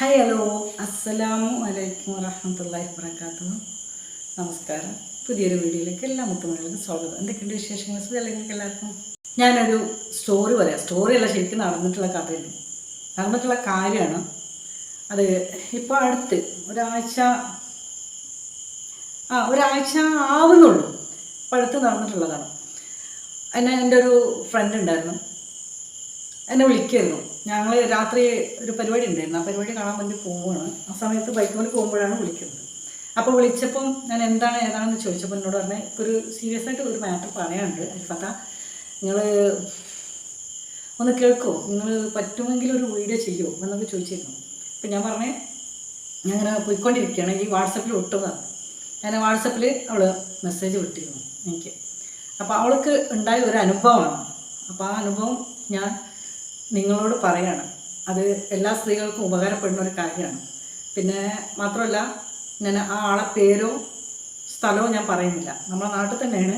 Hi hello അസ്സലാമു അലൈക്കും വറഹമത്തല്ലാഹി വബർക്കാത്തു നമസ്കാരം. പുതിയൊരു വീഡിയോയിലേക്ക് എല്ലാ മുത്തുമണികൾക്കും സ്വാഗതം. എന്തൊക്കെയുണ്ട് വിശേഷങ്ങൾ? നിങ്ങൾക്ക് എല്ലാവർക്കും? ഞാനൊരു സ്റ്റോറി പറയാം. സ്റ്റോറി അല്ല ശരിക്കും നടന്നിട്ടുള്ള കഥയാണ്. നടന്നിട്ടുള്ള കാര്യമാണ്. അത് ഇപ്പോൾ അടുത്ത് ഒരാഴ്ച ആ ഒരാഴ്ച ആവുന്നുള്ളൂ. ഇപ്പോൾ അടുത്ത് നടന്നിട്ടുള്ളതാണ്. എന്നെ എന്റെ ഒരു ഫ്രണ്ട് ഉണ്ടായിരുന്നു. എന്നെ വിളിക്കായിരുന്നു. ഞങ്ങൾ രാത്രി ഒരു പരിപാടി ഉണ്ടായിരുന്നു. ആ പരിപാടി കാണാൻ വേണ്ടി പോവുകയാണ് ആ സമയത്ത് ബൈക്ക് കൊണ്ട് പോകുമ്പോഴാണ് വിളിക്കുന്നത്. അപ്പോൾ വിളിച്ചപ്പം ഞാൻ എന്താണ് ഏതാണെന്ന് ചോദിച്ചപ്പോൾ എന്നോട് പറഞ്ഞ ഒരു സീരിയസ് ആയിട്ട് ഒരു മാറ്റർ പറയാനുണ്ട് അൽഫത്ത. നിങ്ങൾ ഒന്ന് കേൾക്കുമോ നിങ്ങൾ പറ്റുമെങ്കിൽ ഒരു വീഡിയോ ചെയ്യുമോ എന്നൊക്കെ ചോദിച്ചിരുന്നു. അപ്പം ഞാൻ പറഞ്ഞേ ഞാൻ അങ്ങനെ പോയിക്കൊണ്ടിരിക്കുകയാണ്. ഈ വാട്സപ്പിൽ വിട്ടതാണ് ഞാൻ വാട്സപ്പിൽ അവൾ മെസ്സേജ് വിട്ടിരുന്നു എനിക്ക്. അപ്പോൾ അവൾക്ക് ഉണ്ടായ ഒരു അനുഭവമാണ്. അപ്പോൾ ആ അനുഭവം ഞാൻ നിങ്ങളോട് പറയാണ്. അത് എല്ലാ സ്ത്രീകൾക്കും ഉപകാരപ്പെടുന്ന ഒരു കാര്യമാണ്. പിന്നെ മാത്രമല്ല ഞാൻ ആ ആളെ പേരോ സ്ഥലമോ ഞാൻ പറയുന്നില്ല. നമ്മുടെ നാട്ടിൽ തന്നെയാണ്.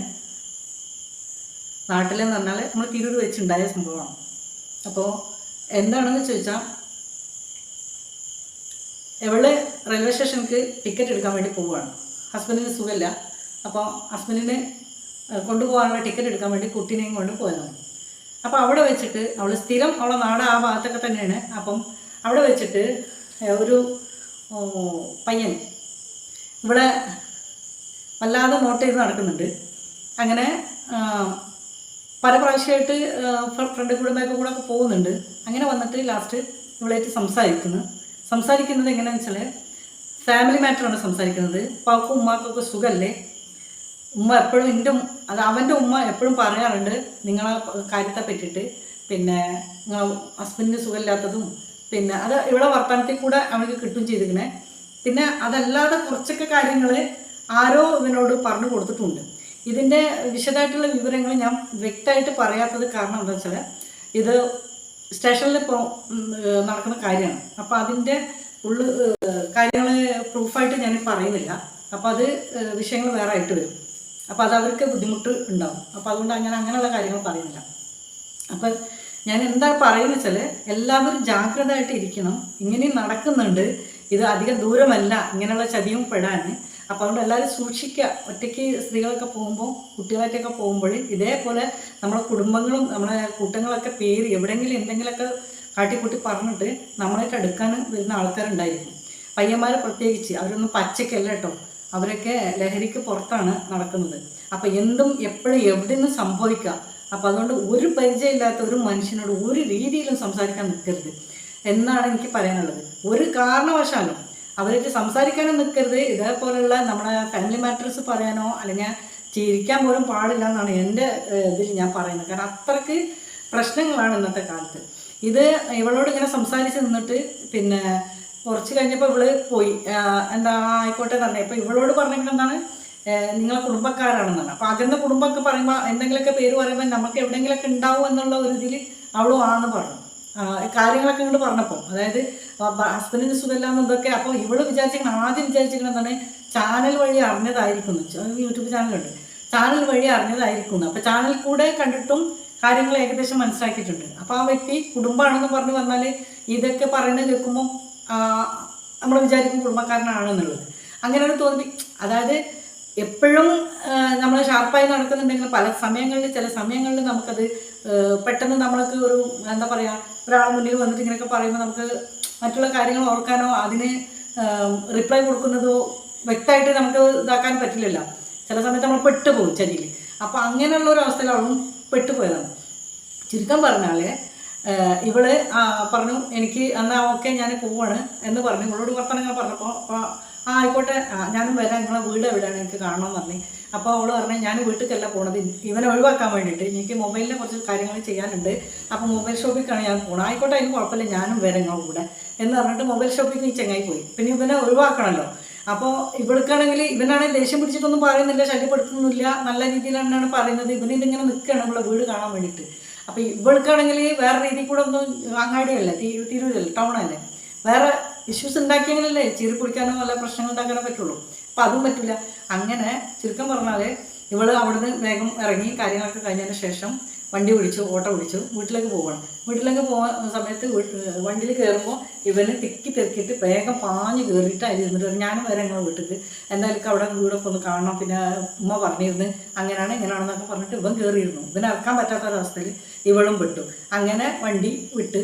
നാട്ടിലെന്ന് പറഞ്ഞാൽ നമ്മൾ തിരൂർ വെച്ചുണ്ടായ സംഭവമാണ്. അപ്പോൾ എന്താണെന്ന് ചോദിച്ചാൽ എവൾ റെയിൽവേ സ്റ്റേഷനിലേക്ക് ടിക്കറ്റ് എടുക്കാൻ വേണ്ടി പോവുകയാണ്. ഹസ്ബൻഡിന് സുഖമില്ല. അപ്പോൾ ഹസ്ബൻഡിന് കൊണ്ടുപോകാനുള്ള ടിക്കറ്റ് എടുക്കാൻ വേണ്ടി കുട്ടീനെയും കൊണ്ട് പോയതാണ്. അപ്പോൾ അവിടെ വെച്ചിട്ട് അവൾ സ്ഥിരം അവളെ നാട് ആ ഭാഗത്തൊക്കെ തന്നെയാണ്. അപ്പം അവിടെ വെച്ചിട്ട് ഒരു പയ്യൻ ഇവിടെ വല്ലാതെ നോട്ട് ചെയ്ത് നടക്കുന്നുണ്ട്. അങ്ങനെ പല പ്രാവശ്യമായിട്ട് ഫ്രണ്ട് കൂടെ കൂടെ ഒക്കെ പോകുന്നുണ്ട്. അങ്ങനെ വന്നിട്ട് ലാസ്റ്റ് ഇവളായിട്ട് സംസാരിക്കുന്നു. സംസാരിക്കുന്നത് എങ്ങനെയാണെന്ന് വെച്ചാൽ ഫാമിലി മാറ്ററാണ് സംസാരിക്കുന്നത്. പാപ്പും ഉമ്മാക്കൊക്കെ സുഖമല്ലേ ഉമ്മ എപ്പോഴും എന്റെ അത് അവന്റെ ഉമ്മ എപ്പോഴും പറയാറുണ്ട് നിങ്ങളെ കാര്യത്തെ പറ്റിയിട്ട് പിന്നെ നിങ്ങൾ ഹസ്ബൻഡിന് സുഖമില്ലാത്തതും പിന്നെ അത് ഇവിടെ വർത്തമാനത്തിൽ കൂടെ അവൾക്ക് കിട്ടും ചെയ്തിരിക്കണേ. പിന്നെ അതല്ലാതെ കുറച്ചൊക്കെ കാര്യങ്ങൾ ആരോ ഇവനോട് പറഞ്ഞു കൊടുത്തിട്ടുണ്ട്. ഇതിന്റെ വിശദമായിട്ടുള്ള വിവരങ്ങൾ ഞാൻ വ്യക്തമായിട്ട് പറയാത്തത് കാരണം എന്താ വെച്ചാൽ ഇത് സ്റ്റേഷനിൽ ഇപ്പോൾ നടക്കുന്ന കാര്യമാണ്. അപ്പോൾ അതിന്റെ ഉള്ളു കാര്യങ്ങൾ പ്രൂഫായിട്ട് ഞാൻ പറയുന്നില്ല. അപ്പോൾ അത് വിഷയങ്ങൾ വേറെ ആയിട്ട് വരും. അപ്പോൾ അത് അവർക്ക് ബുദ്ധിമുട്ട് ഉണ്ടാവും. അപ്പോൾ അതുകൊണ്ട് അങ്ങനെ അങ്ങനെയുള്ള കാര്യങ്ങൾ പറയുന്നില്ല. അപ്പം ഞാൻ എന്താ പറയുന്നത് വെച്ചാൽ എല്ലാവരും ജാഗ്രതയായിട്ട് ഇരിക്കണം. ഇങ്ങനെ നടക്കുന്നുണ്ട്. ഇത് അധികം ദൂരമല്ല. ഇങ്ങനെയുള്ള ചതിയും പെടാൻ അപ്പോൾ അതുകൊണ്ട് എല്ലാവരും സൂക്ഷിക്കുക. ഒറ്റയ്ക്ക് സ്ത്രീകളൊക്കെ പോകുമ്പോൾ കുട്ടികളായിട്ടൊക്കെ പോകുമ്പോൾ ഇതേപോലെ നമ്മളെ കുടുംബങ്ങളും നമ്മളെ കൂട്ടങ്ങളൊക്കെ പേര് എവിടെയെങ്കിലും എന്തെങ്കിലുമൊക്കെ കാട്ടിക്കൂട്ടി പറഞ്ഞിട്ട് നമ്മളായിട്ട് എടുക്കാൻ വരുന്ന ആൾക്കാരുണ്ടായിരിക്കും. പയ്യന്മാർ പ്രത്യേകിച്ച് അവരൊന്നും പച്ചക്കല്ല കേട്ടോ. അവരൊക്കെ ലഹരിക്ക് പുറത്താണ് നടക്കുന്നത്. അപ്പം എന്തും എപ്പോഴും എവിടെ നിന്നും സംഭവിക്കാം. അപ്പം അതുകൊണ്ട് ഒരു പരിചയമില്ലാത്ത ഒരു മനുഷ്യനോട് ഒരു രീതിയിലും സംസാരിക്കാൻ നിൽക്കരുത്. എന്നാണ് എനിക്ക് പറയാനുള്ളത്. ഒരു കാരണവശാലും അവരൊക്കെ സംസാരിക്കാനും നിൽക്കരുത്. ഇതേപോലെയുള്ള നമ്മുടെ ഫാമിലി മാറ്റേഴ്സ് പറയാനോ അല്ലെങ്കിൽ ചിരിക്കാൻ പോലും പാടില്ല എന്നാണ് എന്റെ ഇതിൽ ഞാൻ പറയുന്നത്. കാരണം അത്രയ്ക്ക് പ്രശ്നങ്ങളാണ് ഇന്നത്തെ കാലത്ത്. ഇത് ഇവളോട് ഇങ്ങനെ സംസാരിച്ച് നിന്നിട്ട് പിന്നെ കുറച്ച് കഴിഞ്ഞപ്പോൾ ഇവൾ പോയി. എന്താ ആയിക്കോട്ടെ തന്നെ ഇപ്പൊ ഇവളോട് പറഞ്ഞെങ്കിൽ എന്താണ്? നിങ്ങളെ കുടുംബക്കാരാണെന്നാണ്. അപ്പം അകന്ന കുടുംബമൊക്കെ പറയുമ്പോൾ എന്തെങ്കിലുമൊക്കെ പേര് പറയുമ്പോൾ നമുക്ക് എവിടെയെങ്കിലുമൊക്കെ ഉണ്ടാവും എന്നുള്ള ഒരു ഇതിൽ അവളും ആണെന്ന് പറഞ്ഞു. കാര്യങ്ങളൊക്കെ ഇങ്ങോട്ട് പറഞ്ഞപ്പോൾ അതായത് ഹസ്ബൻഡിന് സുഖമില്ലാന്ന് ഇതൊക്കെ അപ്പോൾ ഇവൾ വിചാരിച്ചിരിക്കണം ആദ്യം വിചാരിച്ചിരിക്കണം എന്താണ്? ചാനൽ വഴി അറിഞ്ഞതായിരിക്കും യൂട്യൂബ് ചാനലുണ്ട്. ചാനൽ വഴി അറിഞ്ഞതായിരിക്കും അപ്പോൾ ചാനൽ കൂടെ കണ്ടിട്ടും കാര്യങ്ങൾ ഏകദേശം മനസ്സിലാക്കിയിട്ടുണ്ട്. അപ്പോൾ ആ വ്യക്തി കുടുംബമാണെന്ന് പറഞ്ഞു വന്നാൽ ഇതൊക്കെ പറയുന്നത് കേൾക്കുമ്പോൾ നമ്മൾ വിചാരിക്കും കുടുംബക്കാരനാണെന്നുള്ളത്. അങ്ങനെ ഒരു തോന്നി. അതായത് എപ്പോഴും നമ്മൾ ഷാർപ്പായി നടക്കുന്നുണ്ടെങ്കിൽ പല സമയങ്ങളിൽ ചില സമയങ്ങളിൽ നമുക്കത് പെട്ടെന്ന് നമ്മൾക്ക് ഒരു എന്താ പറയുക ഒരാളെ മുന്നിൽ വന്നിട്ട് ഇങ്ങനെയൊക്കെ പറയുമ്പോൾ നമുക്ക് മറ്റുള്ള കാര്യങ്ങൾ ഓർക്കാനോ അതിന് റിപ്ലൈ കൊടുക്കുന്നതോ വ്യക്തമായിട്ട് നമുക്ക് ഇതാക്കാൻ പറ്റില്ലല്ലോ. ചില സമയത്ത് നമ്മൾ പെട്ടുപോകും ചതിയിൽ അപ്പോൾ അങ്ങനെയുള്ള ഒരു അവസ്ഥയിൽ അവളും പെട്ടുപോയതാണ് ചുരുക്കം പറഞ്ഞാൽ ഇവൾ പറഞ്ഞു എനിക്ക് എന്നാ ഓക്കെ ഞാൻ പോവാണ് എന്ന് പറഞ്ഞു. ഇവളോട് വർത്തമാനം പറഞ്ഞപ്പോൾ അപ്പോൾ ആ ആയിക്കോട്ടെ ഞാനും വരാം. നിങ്ങളെ വീട് എവിടെയാണ്? എനിക്ക് കാണണമെന്ന് പറഞ്ഞു. അപ്പോൾ അവൾ പറഞ്ഞു ഞാൻ വീട്ടിലേക്കല്ല പോണത്. ഇവനെ ഒഴിവാക്കാൻ വേണ്ടിയിട്ട് എനിക്ക് മൊബൈലിനെ കുറച്ച് കാര്യങ്ങൾ ചെയ്യാനുണ്ട്. അപ്പോൾ മൊബൈൽ ഷോപ്പിലേക്കാണ് ഞാൻ പോകണം ആയിക്കോട്ടെ അതിന് കുഴപ്പമില്ല. ഞാനും വരാം നിങ്ങളുടെ കൂടെ. എന്ന് പറഞ്ഞിട്ട് മൊബൈൽ ഷോപ്പിലേക്ക് ഈ ചങ്ങായി പോയി. പിന്നെ ഇവനെ ഒഴിവാക്കണമല്ലോ അപ്പോൾ ഇവൾക്കാണെങ്കിൽ ഇവനാണെങ്കിൽ ദേഷ്യം പിടിച്ചിട്ടൊന്നും പറയുന്നില്ല ശല്യപ്പെടുത്തുന്നില്ല നല്ല രീതിയിലാണ് പറയുന്നത്. ഇവനിതിങ്ങനെ നിൽക്കുകയാണ് ഇവിടെ വീട് കാണാൻ വേണ്ടിയിട്ട്. അപ്പോൾ ഇവൾക്കാണെങ്കിൽ വേറെ രീതിയിൽ കൂടെ ഒന്നും അങ്ങാടിയല്ലേ തിരു തിരൂരല്ലേ ടൗണല്ലേ വേറെ ഇഷ്യൂസ് ഉണ്ടാക്കിയെങ്കിലല്ലേ ചീറി പിടിക്കാനോ വല്ല പ്രശ്നങ്ങൾ ഉണ്ടാക്കാനോ പറ്റുള്ളൂ. അപ്പോൾ അതും പറ്റില്ല അങ്ങനെ ചുരുക്കം പറഞ്ഞാൽ ഇവൾ അവിടുന്ന് വേഗം ഇറങ്ങി കാര്യങ്ങളൊക്കെ കഴിഞ്ഞതിന് ശേഷം വണ്ടി വിളിച്ചു ഓട്ടോ വിളിച്ചു. വീട്ടിലേക്ക് പോകണം വീട്ടിലേക്ക് പോകുന്ന സമയത്ത് വണ്ടിയിൽ കയറുമ്പോൾ ഇവന് തിക്കി തിരക്കിയിട്ട് വേഗം പാഞ്ഞ് കയറിയിട്ട് അതിൽ ഇരുന്നിട്ട് ഞാനും വരെ ഞങ്ങൾ വീട്ടിൽ എന്തായാലും അവിടെ വീടൊക്കെ ഒന്ന് കാണണം. പിന്നെ ഉമ്മ പറഞ്ഞിരുന്നു അങ്ങനെയാണ് ഇങ്ങനെയാണെന്നൊക്കെ പറഞ്ഞിട്ട് ഇവൻ കയറിയിരുന്നു. ഇവന് ഇറക്കാൻ പറ്റാത്ത ഒരവസ്ഥയിൽ ഇവളും വിട്ടു അങ്ങനെ വണ്ടി വിട്ട്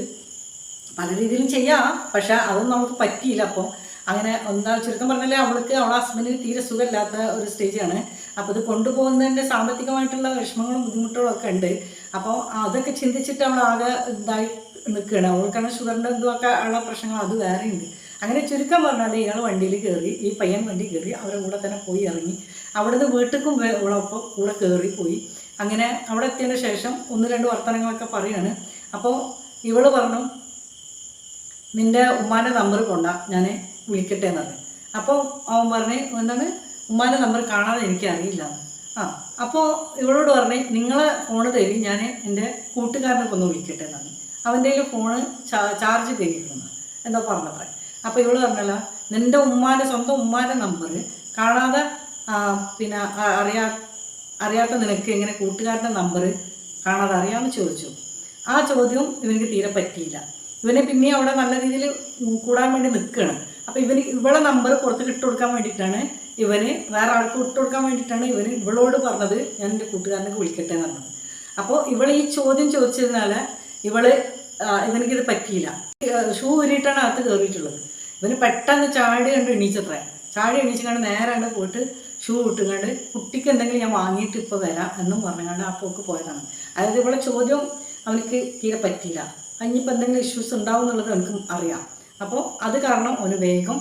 പല രീതിയിലും ചെയ്യാം. പക്ഷെ അതൊന്നും നമുക്ക് പറ്റിയില്ല. അപ്പോൾ അങ്ങനെ എന്താ ചുരുക്കം പറഞ്ഞാൽ അവൾക്ക് അവളെ ഹസ്ബൻഡിന് തീരെ സുഖമില്ലാത്ത ഒരു സ്റ്റേജാണ് അപ്പോൾ ഇത് കൊണ്ടുപോകുന്നതിന്റെ സാമ്പത്തികമായിട്ടുള്ള വിഷമങ്ങളും ബുദ്ധിമുട്ടുകളും ഒക്കെ ഉണ്ട്. അപ്പോൾ അതൊക്കെ ചിന്തിച്ചിട്ട് അവൾ ആകെ ഇതായി നിൽക്കുകയാണ്. അവൾക്കാണ് ഷുഗറിന്റെ ഇതുമൊക്കെ ഉള്ള പ്രശ്നങ്ങൾ അത് വേറെ ഉണ്ട്. അങ്ങനെ ചുരുക്കം പറഞ്ഞാൽ ഇയാൾ വണ്ടിയിൽ കയറി ഈ പയ്യൻ വണ്ടി കയറി അവരുടെ കൂടെ തന്നെ പോയി ഇറങ്ങി. അവിടുന്ന് വീട്ടിലേക്കും ഇവളൊപ്പം കൂടെ കയറി പോയി. അങ്ങനെ അവിടെ എത്തിയതിന് ശേഷം ഒന്ന് രണ്ട് വർത്തനങ്ങളൊക്കെ പറയാണ്. അപ്പോൾ ഇവൾ പറഞ്ഞു നിന്റെ ഉമ്മാന്റെ നമ്പർ കൊണ്ടാ. ഞാൻ വിളിക്കട്ടെ എന്ന് പറഞ്ഞു അപ്പോൾ അവൻ പറഞ്ഞേ എന്താണ്? ഉമ്മാന്റെ നമ്പർ കാണാതെ എനിക്കറിയില്ല ആ അപ്പോൾ ഇവളോട് പറഞ്ഞേ നിങ്ങളെ ഫോണ് തരി ഞാൻ എന്റെ കൂട്ടുകാരനൊക്കെ ഒന്ന് വിളിക്കട്ടെ എന്ന് പറഞ്ഞു അവന്റെ കയ്യിൽ ഫോണ് ചാർജ് കഴിഞ്ഞിരുന്നു എന്താ പറഞ്ഞത്ര. അപ്പോൾ ഇവൾ പറഞ്ഞല്ല നിന്റെ ഉമ്മാന്റെ സ്വന്തം ഉമ്മാന്റെ നമ്പർ കാണാതെ പിന്നെ അറിയാ അറിയാത്ത നിനക്ക് എങ്ങനെ കൂട്ടുകാരന്റെ നമ്പർ കാണാതെ അറിയാമെന്ന് ചോദിച്ചു. ആ ചോദ്യം ഇവനിക്ക് തീരെ പറ്റിയില്ല. ഇവനെ പിന്നെ അവിടെ നല്ല രീതിയിൽ കൂടാൻ വേണ്ടി നിൽക്കുകയാണ്. അപ്പോൾ ഇവന് ഇവളെ നമ്പർ പുറത്തേക്ക് ഇട്ട് കൊടുക്കാൻ വേണ്ടിയിട്ടാണ് ഇവന് വേറെ ആൾക്ക് ഇട്ട് കൊടുക്കാൻ വേണ്ടിയിട്ടാണ് ഇവന് ഇവളോട് പറഞ്ഞത്. ഞാൻ എന്റെ കൂട്ടുകാരനൊക്കെ വിളിക്കട്ടെ എന്ന് പറഞ്ഞത്. അപ്പോൾ ഇവൾ ഈ ചോദ്യം ചോദിച്ചതിനാൽ ഇവൾ ഇവനിക്കിത് പറ്റിയില്ല. ഷൂ ഊരിയിട്ടാണ് അകത്ത് കയറിയിട്ടുള്ളത് ഇവന് പെട്ടെന്ന് ചാടി കണ്ട് എണീച്ചത്രേ. ചാടി നേരാണ്ട് നേരെ കണ്ട് പോയിട്ട് ഷൂ ഇട്ടുകൊണ്ട് കുട്ടിക്ക് എന്തെങ്കിലും ഞാൻ വാങ്ങിയിട്ട് ഇപ്പോൾ വരാം എന്നും പറഞ്ഞുകൊണ്ട് ആ പോക്ക് പോയതാണ്. അതായത് ഇവളെ ചോദ്യം അവനക്ക് തീരെ പറ്റിയില്ല. അതിനിപ്പോൾ എന്തെങ്കിലും ഇഷ്യൂസ് ഉണ്ടാവും എന്നുള്ളത് എനിക്ക് അറിയാം. അപ്പോൾ അത് കാരണം ഒന്ന് വേഗം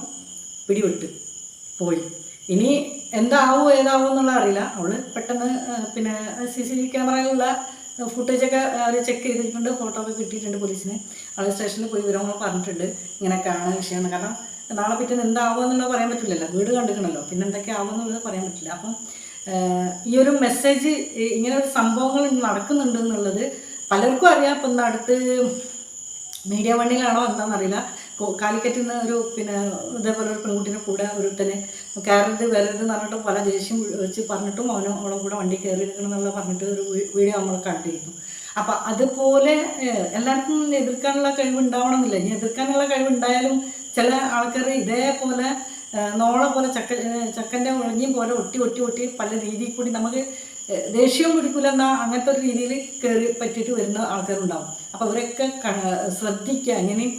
പിടിവിട്ട് പോയി. ഇനി എന്താവോ ഏതാവോ എന്നുള്ള അറിയില്ല. അവൾ പെട്ടെന്ന് പിന്നെ സി സി ക്യാമറയിലുള്ള ഫുട്ടേജൊക്കെ അവർ ചെക്ക് ചെയ്തിട്ടുണ്ട്. ഫോട്ടോ ഒക്കെ കിട്ടിയിട്ടുണ്ട് പോലീസിന് അവൾ സ്റ്റേഷനിൽ പോയി വിവരങ്ങൾ പറഞ്ഞിട്ടുണ്ട്. ഇങ്ങനെയൊക്കെയാണ് വിഷയം കാരണം നാളെ പിറ്റേന്ന് എന്താവോ എന്നുള്ളത് പറയാൻ പറ്റില്ലല്ലോ. വീട് കണ്ടിക്കണല്ലോ പിന്നെ എന്തൊക്കെ ആവുമെന്നുള്ളത് പറയാൻ പറ്റില്ല. അപ്പം ഈ ഒരു മെസ്സേജ് ഇങ്ങനെ ഒരു സംഭവങ്ങൾ നടക്കുന്നുണ്ട് എന്നുള്ളത് പലർക്കും അറിയാം. ഇപ്പം അടുത്ത് മീഡിയ വണ്ണിലാണോ എന്താണെന്നറിയില്ല കാലിക്കറ്റിൽ നിന്ന് ഒരു പിന്നെ ഇതേപോലെ ഒരു പെൺകുട്ടിനെ കൂടെ ഒരുത്തനെ കയറരുത് വരരുത് എന്ന് പറഞ്ഞിട്ട് പല ദേഷ്യം വെച്ച് പറഞ്ഞിട്ടും അവനും അവളെ കൂടെ വണ്ടി കയറി എടുക്കണം എന്നുള്ള പറഞ്ഞിട്ട് ഒരു വീഡിയോ നമ്മൾ കണ്ടിരുന്നു. അപ്പം അതുപോലെ എല്ലാവർക്കും എതിർക്കാനുള്ള കഴിവ് ഉണ്ടാവണമെന്നില്ല. ഇനി എതിർക്കാനുള്ള കഴിവുണ്ടായാലും ചില ആൾക്കാർ ഇതേപോലെ നോളെ പോലെ ചക്ക ചക്കന്റെ ഒഴിഞ്ഞും പോലെ ഒട്ടി ഒട്ടി ഒട്ടി പല രീതിയിൽ കൂടി നമുക്ക് ദേഷ്യവും പിടിക്കില്ല അങ്ങനത്തെ ഒരു രീതിയിൽ കയറി പറ്റിയിട്ട് വരുന്ന ആൾക്കാരുണ്ടാവും. അപ്പോൾ അവരൊക്കെ ശ്രദ്ധിക്കുക എങ്ങനെയും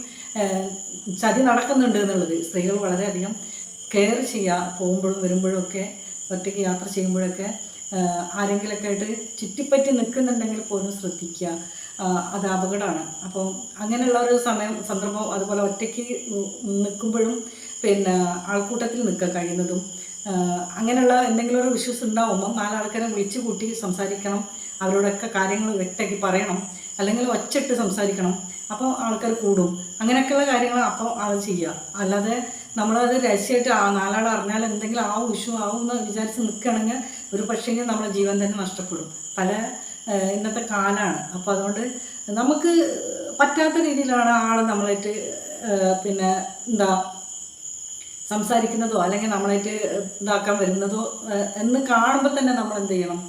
ചതി നടക്കുന്നുണ്ട് എന്നുള്ളത് സ്ത്രീകൾ വളരെയധികം കെയർ ചെയ്യുക പോകുമ്പോഴും വരുമ്പോഴും ഒക്കെ ഒറ്റയ്ക്ക് യാത്ര ചെയ്യുമ്പോഴൊക്കെ ആരെങ്കിലൊക്കെ ആയിട്ട് ചുറ്റിപ്പറ്റി നിൽക്കുന്നുണ്ടെങ്കിൽ പോലും ശ്രദ്ധിക്കുക. അത് അപകടമാണ്. അപ്പോൾ അങ്ങനെയുള്ള ഒരു സമയം സന്ദർഭം അതുപോലെ ഒറ്റയ്ക്ക് നിൽക്കുമ്പോഴും പിന്നെ ആൾക്കൂട്ടത്തിൽ നിൽക്കുക കഴിയുന്നതും അങ്ങനെയുള്ള എന്തെങ്കിലും ഒരു വിശ്വസ് ഉണ്ടാവുമ്പം നാലാൾക്കാരെ വിളിച്ച് കൂട്ടി സംസാരിക്കണം. അവരോടൊക്കെ കാര്യങ്ങൾ വ്യക്തമാക്കി പറയണം. അല്ലെങ്കിൽ ഒച്ചിട്ട് സംസാരിക്കണം. അപ്പോൾ ആൾക്കാർ കൂടും. അങ്ങനെയൊക്കെയുള്ള കാര്യങ്ങൾ അപ്പോൾ അത് ചെയ്യുക അല്ലാതെ നമ്മളത് രഹസ്യമായിട്ട് ആ നാലാൾ അറിഞ്ഞാൽ എന്തെങ്കിലും ആ ഇഷ്യൂ ആവും എന്ന് വിചാരിച്ച് നിൽക്കുകയാണെങ്കിൽ ഒരു പക്ഷേ നമ്മുടെ ജീവൻ തന്നെ നഷ്ടപ്പെടും. പല ഇന്നത്തെ കാലമാണ് അപ്പോൾ അതുകൊണ്ട് നമുക്ക് പറ്റാത്ത രീതിയിലാണ് ആൾ നമ്മളായിട്ട് പിന്നെ എന്താ സംസാരിക്കുന്നതോ അല്ലെങ്കിൽ നമ്മളായിട്ട് ഇതാക്കാൻ വരുന്നതോ എന്ന് കാണുമ്പോൾ തന്നെ നമ്മൾ എന്ത് ചെയ്യണം?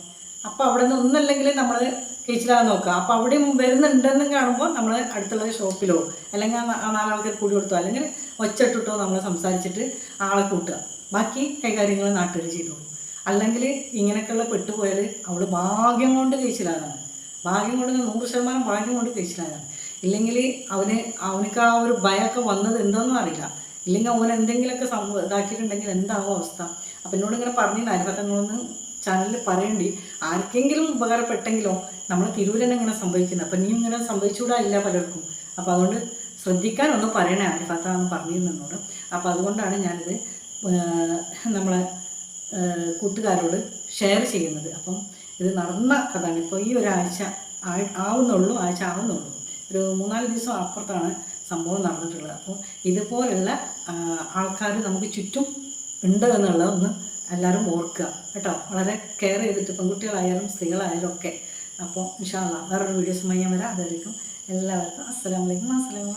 അപ്പോൾ അവിടെ നിന്ന് ഒന്നല്ലെങ്കിൽ നമ്മൾ കേച്ചിലാകാൻ നോക്കുക. അപ്പോൾ അവിടെ വരുന്നുണ്ടെന്ന് കാണുമ്പോൾ നമ്മൾ അടുത്തുള്ള ഷോപ്പിലോ അല്ലെങ്കിൽ ആ നാലാൾക്കാർ കൂടി കൊടുത്തോ അല്ലെങ്കിൽ ഒച്ചട്ടിട്ടോ നമ്മൾ സംസാരിച്ചിട്ട് ആളെ കൂട്ടുക. ബാക്കി കൈകാര്യങ്ങൾ നാട്ടുകാർ ചെയ്തോളൂ. അല്ലെങ്കിൽ ഇങ്ങനെയൊക്കെയുള്ള പെട്ടുപോയാൽ അവൾ ഭാഗ്യം കൊണ്ട് കഴിച്ചിലാകാണ് ഭാഗ്യം കൊണ്ട് നൂറ് ശതമാനം ഭാഗ്യം കൊണ്ട് കഴിച്ചിലാകാണ് ഇല്ലെങ്കിൽ അവന് അവനക്ക് ആ ഒരു ഭയമൊക്കെ വന്നത് എന്തോന്നും അറിയില്ല. ഇല്ലെങ്കിൽ അങ്ങനെ എന്തെങ്കിലുമൊക്കെ സംഭവം ഇതാക്കിയിട്ടുണ്ടെങ്കിൽ എന്താവും അവസ്ഥ? അപ്പം എന്നോട് ഇങ്ങനെ പറഞ്ഞു അരിപത്തങ്ങളൊന്ന് ചാനലിൽ പറയണ്ടി. ആർക്കെങ്കിലും ഉപകാരപ്പെട്ടെങ്കിലോ നമ്മൾ തിരൂരന്നെ ഇങ്ങനെ സംഭവിക്കുന്നത്. അപ്പം നീ ഇങ്ങനെ സംഭവിച്ചുകൂടാ ഇല്ല പലർക്കും. അപ്പോൾ അതുകൊണ്ട് ശ്രദ്ധിക്കാൻ ഒന്ന് പറയണേ ആരിഫാത്ത എന്ന് പറഞ്ഞിരുന്നോട് അപ്പോൾ അതുകൊണ്ടാണ് ഞാനിത് നമ്മളെ കൂട്ടുകാരോട് ഷെയർ ചെയ്യുന്നത്. അപ്പം ഇത് നടന്ന കഥയാണ്. ഇപ്പോൾ ഈ ഒരാഴ്ച ആവുന്നുള്ളൂ ആഴ്ച ആവുന്നുള്ളൂ. ഒരു മൂന്നാൽ ദിവസം അപ്പുറത്താണ് സംഭവം നടന്നിട്ടുള്ളത്. അപ്പോൾ ഇതുപോലുള്ള ആൾക്കാർ നമുക്ക് ചുറ്റും ഉണ്ട് എന്നുള്ളത് ഒന്ന് എല്ലാവരും ഓർക്കുക. കേട്ടോ? വളരെ കെയർ ചെയ്തിട്ട് പെൺകുട്ടികളായാലും സ്ത്രീകളായാലും ഒക്കെ. അപ്പോൾ ഇൻഷാല്ല വേറൊരു വീഡിയോസുമായി ഞാൻ വരാം. അതായിരിക്കും എല്ലാവർക്കും അസ്സലാമലൈക്കും അസ്സലാമ